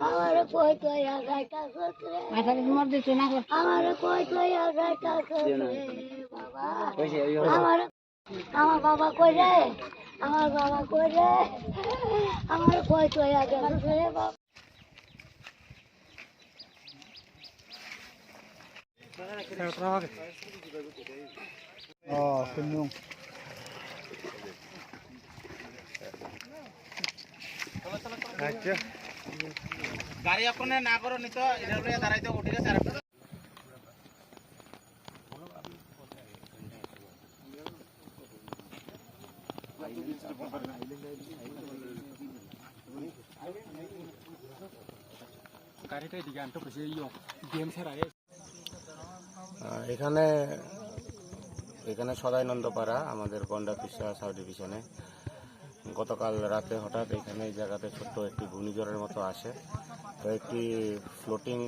আমার কই দিতে না আমার কই কই আগাইটা সসরে বাবা। আমার আমার বাবা কই রে আমার বাবা কই রে আমার কই আগাইটা সসরে বাবা। গাড়ি আপনি না করো নি তো এটা লইয়া দাঁড়াইতে উঠে গেছে আর গাড়িটা এদিকে আনতে বসে গেম ছাড়া আহ, এখানে এখানে সদাইনন্দপাড়া আমাদের গন্ডা ফিসা সাব ডিভিশনে গতকাল রাতে হঠাৎ এখানে এই জায়গাতে ছোট্ট একটি ঘূর্ণিঝড়ের মতো আসে। তো একটি ফ্লোটিং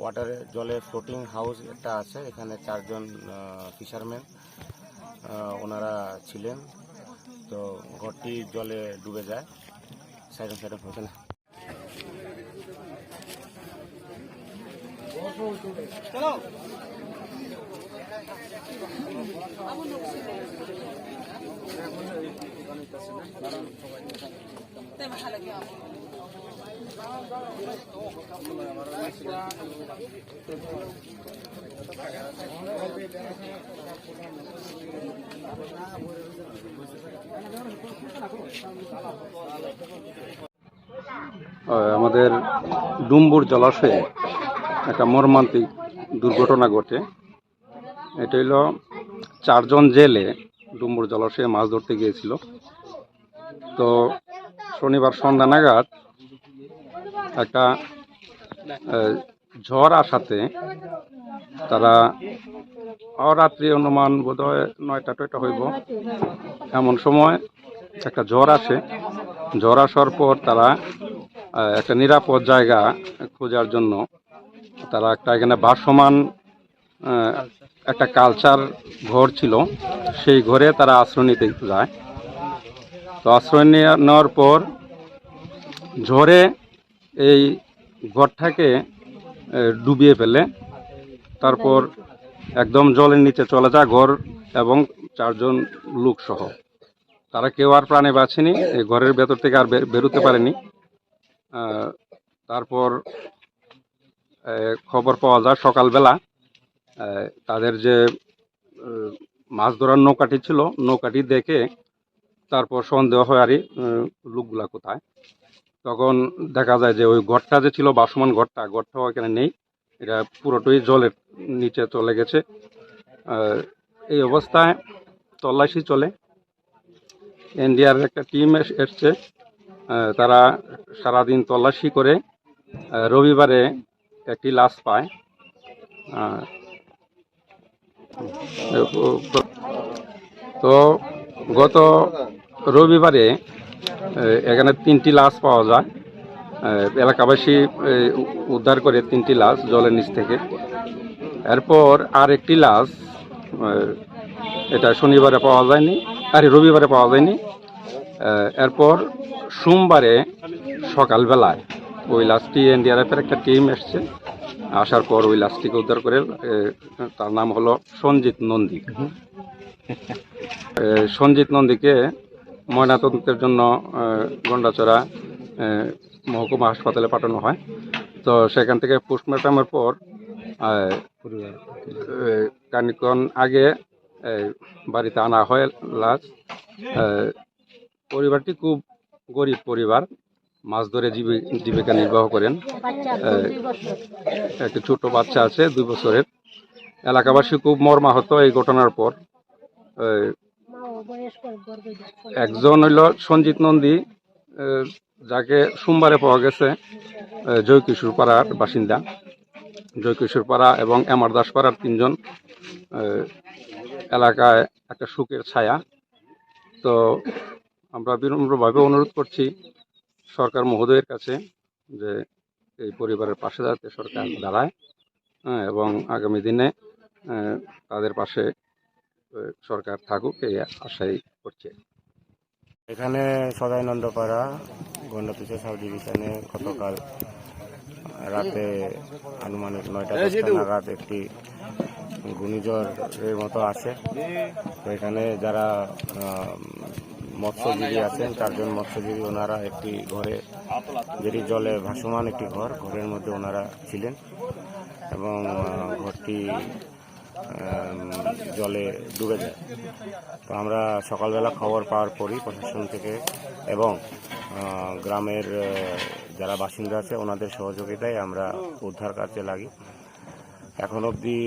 ওয়াটারে জলে ফ্লোটিং হাউস একটা আছে। এখানে চারজন ফিশারম্যান ওনারা ছিলেন। তো ঘরটি জলে ডুবে যায়। সাইডন সাইডন হয়েছে না। আহ, আমাদের ডুম্বুর জলাশয়ে একটা মর্মান্তিক দুর্ঘটনা ঘটে। এটা হইল চারজন জেলে ডুম্বুর জলাশয়ে মাছ ধরতে গিয়েছিল। তো শনিবার সন্ধ্যা নাগাদ একটা ঝড় আসাতে তারা অরাত্রি অনুমান বোধ হয় নয়টা টয়টা হইব। এমন সময় একটা ঝড় আসে। ঝড় আসার পর তারা একটা নিরাপদ জায়গা খোঁজার জন্য তারা একটা এখানে ভাসমান আহ, একটা কালচার ঘর ছিল। সেই ঘরে তারা আশ্রয় নিতে যায়। তো আশ্রয় নেওয়ার পর ঝড়ে এই ঘরটাকে ডুবিয়ে ফেলে। তারপর একদম জলের নিচে চলে যায় ঘর এবং চারজন লোক সহ তারা কেউ আর প্রাণে বাঁচেনি, এই ঘরের ভেতর থেকে আর বেরোতে পারেনি। তারপর খবর পাওয়া যায় সকালবেলা তাদের যে মাছ ধরার নৌকাটি ছিল, নৌকাটি দেখে তারপর সন্দেহ হয় আরই লোকগুলা কোথায়? তখন দেখা যায় যে ওই ঘরটা যে ছিল, বাসমান ঘরটা ঘরটাও এখানে নেই। এটা পুরোটাই জলের নিচে চলে গেছে। এই অবস্থায় তল্লাশি চলে। ইন্ডিয়ার একটা টিম এসছে তারা সারাদিন তল্লাশি করে রবিবারে একটি লাশ পায়। তো গত রবিবারে এখানে তিনটি লাশ পাওয়া যায়। এলাকাবাসী উদ্ধার করে তিনটি লাশ জলের নিচ থেকে। এরপর আর একটি লাশ এটা শনিবারে পাওয়া যায়নি, আরে রবিবারে পাওয়া যায়নি। এরপর সোমবারে সকালবেলায় ওই লাশটি এনডিআরএফের একটা টিম এসছে। আসার পর ওই লাশটিকে উদ্ধার করে তার নাম হলো সঞ্জিত নন্দী। সঞ্জিত নন্দীকে ময়নাতদন্তের জন্য গন্ডাচড়া মহকুমা হাসপাতালে পাঠানো হয়। তো সেখান থেকে পোস্টমর্টমের পর আহ, আগে বাড়িতে আনা হয় লাশ। পরিবারটি খুব গরিব পরিবার মাছ ধরে জীবি- জীবিকা নির্বাহ করেন। একটি ছোট বাচ্চা আছে দুই বছরের। এলাকাবাসী খুব মর্মাহত এই ঘটনার পর। একজন হইল সঞ্জিত নন্দী যাকে সোমবারে পাওয়া গেছে জয়কিশোর পাড়ার বাসিন্দা। জয়কিশোর পাড়া এবং এমার দাস পাড়ার তিনজন এলাকায় একটা সুখের ছায়া। তো আমরা বিনম্রভাবে অনুরোধ করছি সরকার মহোদয়ের কাছে যে এই পরিবারের পাশে যাতে সরকার দাঁড়ায় হ্যাঁ, এবং আগামী দিনে তাদের পাশে সরকার থাকুক এই আশাই করছে। এখানে সদাইনন্দপাড়া গন্ডাপিসা সাব ডিভিশনে গতকাল রাতে আনুমানিক নয়টা দশটা নাগাদ একটি ঘূর্ণিঝড়ের মতো আছে। তো এখানে যারা মৎস্যজীবী আছেন চারজন মৎস্যজীবী ওনারা একটি ঘরে যেটি জলে ভাসমান একটি ঘর ঘরের মধ্যে ওনারা ছিলেন এবং ঘরটি জলে ডুবে যায়। তো আমরা সকালবেলা খবর পাওয়ার পরই প্রশাসন থেকে এবং গ্রামের যারা বাসিন্দা আছে ওনাদের সহযোগিতায় আমরা উদ্ধার কাজে লাগি। এখন অবধি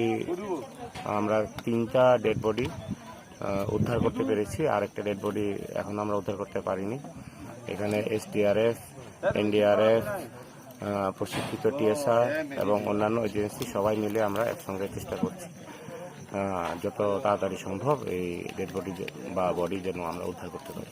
আমরা তিনটা ডেড বডি উদ্ধার করতে পেরেছি। আর একটা ডেড বডি এখন আমরা উদ্ধার করতে পারিনি। এখানে এসডিআরএফ, এনডিআরএফ প্রশিক্ষিত টিএসআর এবং অন্যান্য এজেন্সি সবাই মিলে আমরা একসঙ্গে চেষ্টা করছি। যত তাড়াতাড়ি সম্ভব এই ডেড বডি বা বডি যেন আমরা উদ্ধার করতে পারি।